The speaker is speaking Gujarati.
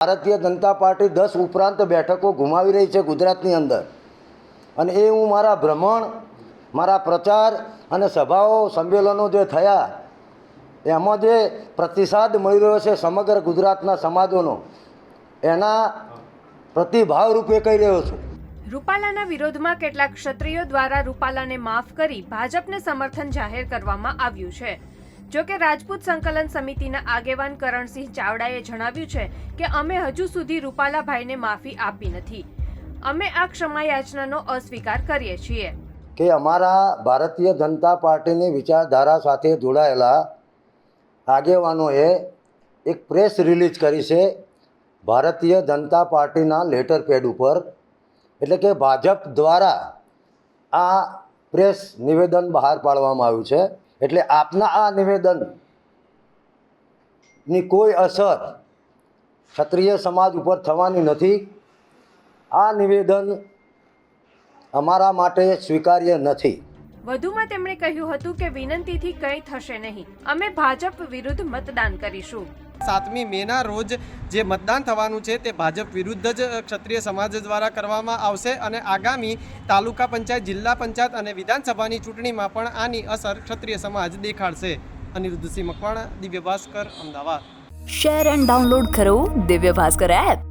ભારતીય જનતા પાર્ટી દસ ઉપરાંત બેઠકો ગુમાવી રહી છે ગુજરાતની અંદર. અને એ હું મારા ભ્રમણ, મારા પ્રચાર અને સભાઓ, સંમેલનો જે થયા, એમાં જે પ્રતિસાદ મળી રહ્યો છે સમગ્ર ગુજરાતના સમાજોનો, એના પ્રતિભાવ રૂપે કહી રહ્યો છું. રૂપાલાના વિરોધમાં કેટલાક ક્ષત્રિયો દ્વારા રૂપાલાને માફ કરી ભાજપને સમર્થન જાહેર કરવામાં આવ્યું છે. જો કે રાજપૂત સંકલન સમિતિના આગેવાન કરણસિંહ ચાવડાએ જણાવ્યું છે કે અમે હજુ સુધી રૂપાલાભાઈને માફી આપી નથી. અમે આ ક્ષમા યાચનાનો અસ્વીકાર કરીએ છીએ. કે અમારા ભારતીય જનતા પાર્ટીની વિચારધારા સાથે જોડાયેલા આગેવાનોએ એક પ્રેસ રિલીઝ કરી છે ભારતીય જનતા પાર્ટીના લેટર પેડ ઉપર. એટલે કે ભાજપ દ્વારા આ પ્રેસ નિવેદન બહાર પાડવામાં આવ્યું છે. એટલે આપના આ નિવેદનની કોઈ અસર ક્ષત્રિય સમાજ ઉપર થવાની નથી. આ નિવેદન અમારા માટે સ્વીકાર્ય નથી. વધુમાં તેમણે કહ્યું હતું કે વિનંતીથી કંઈ થશે નહીં. અમે ભાજપ વિરુદ્ધ મતદાન કરીશું. સાતમી મેના રોજ જે મતદાન થવાનું છે તે ભાજપ વિરુદ્ધ જ ક્ષત્રિય સમાજ દ્વારા કરવામાં આવશે અને આગામી તાલુકા પંચાયત, જિલ્લા પંચાયત અને વિધાનસભાની ચૂંટણીમાં પણ આની અસર ક્ષત્રિય સમાજ દેખાડશે. Anirudhsinh Makwana, Divya Bhaskar, Ahmedabad. Share and download કરો દિવ્ય ભાસ્કર એપ